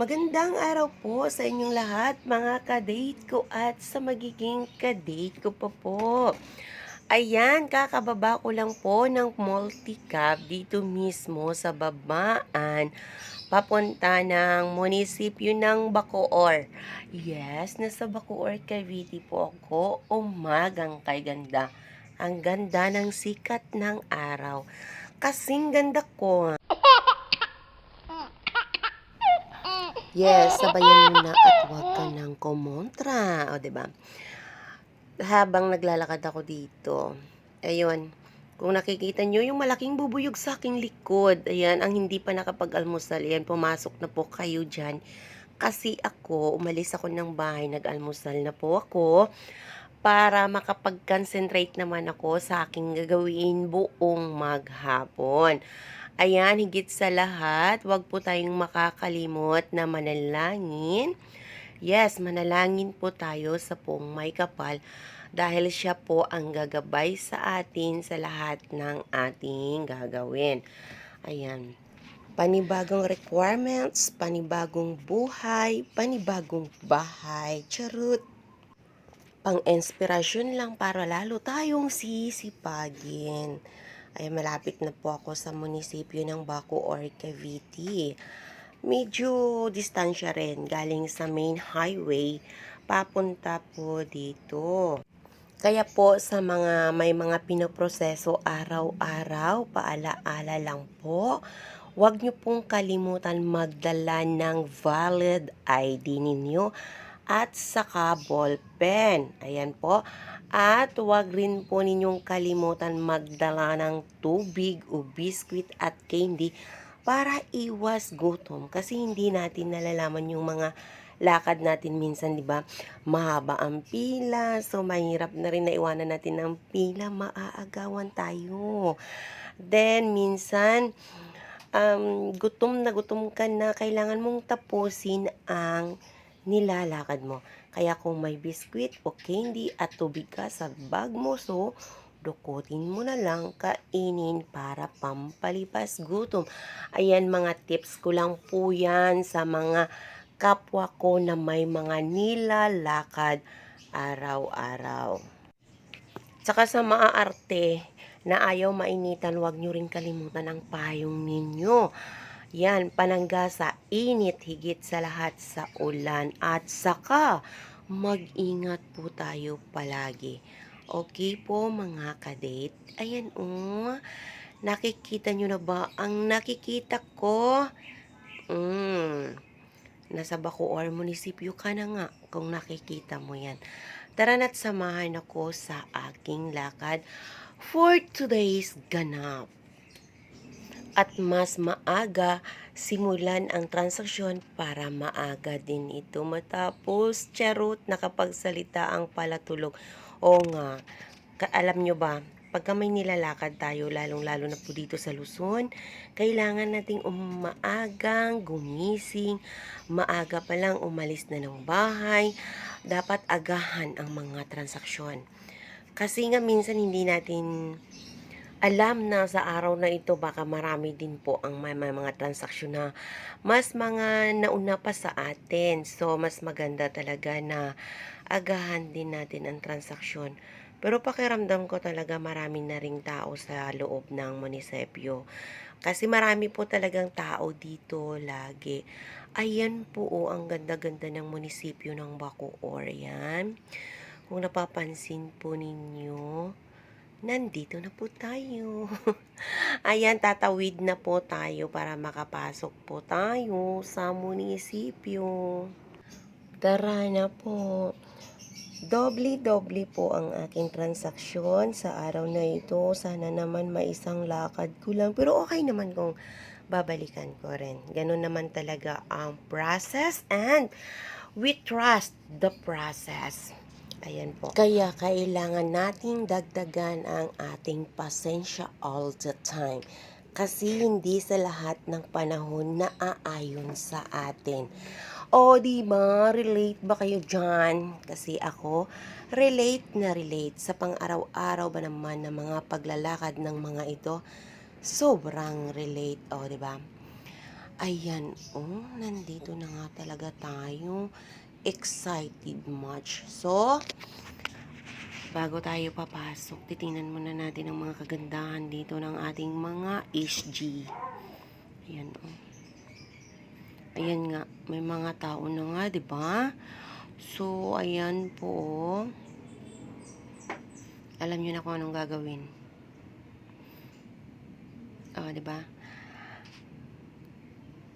Magandang araw po sa inyong lahat, mga ka-date ko at sa magiging ka-date ko pa po. Ayan, kakababa ko lang po ng multi-cab dito mismo sa babaan papunta ng munisipyo ng Bacoor. Yes, nasa Bacoor, Cavite po ako. Umagang kay ganda. Ang ganda ng sikat ng araw. Kasing ganda ko. Yes, sabayan mo na at huwag ka ng kumontra. O, ba? Habang naglalakad ako dito, ayun, kung nakikita nyo, yung malaking bubuyog sa aking likod, ayan, ang hindi pa nakapag-almusal, ayan, pumasok na po kayo dyan. Kasi ako, umalis ako ng bahay, nag-almusal na po ako para makapag-concentrate naman ako sa aking gagawin buong maghapon. Ayan, higit sa lahat, wag po tayong makakalimot na manalangin. Yes, manalangin po tayo sa pong may kapal dahil siya po ang gagabay sa atin sa lahat ng ating gagawin. Ayan. Panibagong requirements, panibagong buhay, panibagong bahay. Charot! Pang-inspirasyon lang para lalo tayong sisipagin. Ay malapit na po ako sa munisipyo ng Bacoor, Cavite. Medyo distansya rin galing sa main highway papunta po dito. Kaya po sa mga may mga pinoproseso araw-araw, paalaala lang po, huwag niyo pong kalimutan magdala ng valid ID ninyo at saka ballpen. Ayan po. At huwag rin po ninyong kalimutan magdala ng tubig o biskwit at candy para iwas gutom kasi hindi natin nalalaman yung mga lakad natin minsan, di ba? Mahaba ang pila, so mahirap na rin na iwanan natin ng pila, maaagawan tayo. Then, minsan, um, gutom na gutom ka na, kailangan mong tapusin ang nilalakad mo. Kaya kung may biskwit o candy at tubig ka sa bag mo, so dukutin mo na lang kainin para pampalipas gutom. Ayan mga tips ko lang po yan sa mga kapwa ko na may mga nilalakad araw-araw. Tsaka sa maaarte na ayaw mainitan, huwag nyo rin kalimutan ang payong ninyo. Yan, panangga sa init higit sa lahat sa ulan at saka mag-ingat po tayo palagi. Okay po mga kadate. Ayan oh, nakikita nyo na ba ang nakikita ko? Mm, nasa Bacoor Munisipyo ka na nga kung nakikita mo yan. Tara na't samahan ako sa aking lakad for today's ganap at mas maaga simulan ang transaksyon para maaga din ito matapos charot nakapagsalita ang palatulog. O nga, ka- alam nyo ba, pagka may nilalakad tayo, lalong-lalo na po dito sa Luzon, kailangan nating umaagang gumising, maaga pa lang umalis na ng bahay, dapat agahan ang mga transaksyon. Kasi nga minsan hindi natin alam na sa araw na ito baka marami din po ang may, may mga transaksyon na mas mga nauna pa sa atin. So, mas maganda talaga na agahan din natin ang transaksyon. Pero pakiramdam ko talaga marami na ring tao sa loob ng munisipyo. Kasi marami po talagang tao dito lagi. Ayan po oh, ang ganda-ganda ng munisipyo ng Bacoor. Yan. Kung napapansin po ninyo, nandito na po tayo. Ayan, tatawid na po tayo para makapasok po tayo sa munisipyo. Tara na po. Doble-doble po ang aking transaksyon sa araw na ito. Sana naman may isang lakad ko lang. Pero okay naman kung babalikan ko rin. Ganun naman talaga ang process and we trust the process. Ayan po. Kaya kailangan nating dagdagan ang ating pasensya all the time. Kasi hindi sa lahat ng panahon na aayon sa atin. O, di ba? Relate ba kayo dyan? Kasi ako, relate na relate sa pang-araw-araw ba naman ng mga paglalakad ng mga ito. Sobrang relate, o, di ba? Ayan, oh, nandito na nga talaga tayo. Excited much. So, bago tayo papasok, titingnan muna natin ang mga kagandahan dito ng ating mga HG. Ayan, oh. Ayan nga, may mga tao na nga, ba? So, ayan po. oh. Alam niyo na kung anong gagawin. 'di ba?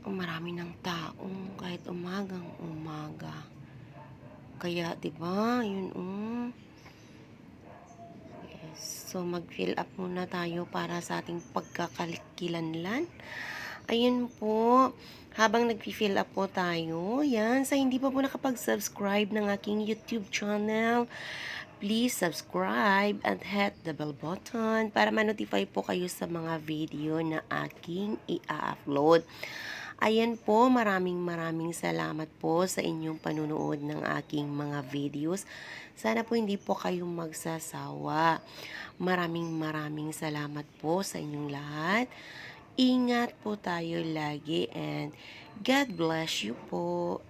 Oh, marami ng tao kahit umagang umaga. Kaya, 'di ba? Yun oh. Yes. So, mag-fill up muna tayo para sa ating pagkakalikilanlan. Ayun po. Habang nag-fill up po tayo, yan, sa hindi pa po nakapag-subscribe ng aking YouTube channel, please subscribe and hit the bell button para ma-notify po kayo sa mga video na aking i-upload. Ayan po, maraming maraming salamat po sa inyong panunood ng aking mga videos. Sana po hindi po kayong magsasawa. Maraming maraming salamat po sa inyong lahat. Ingat po tayo lagi and God bless you po.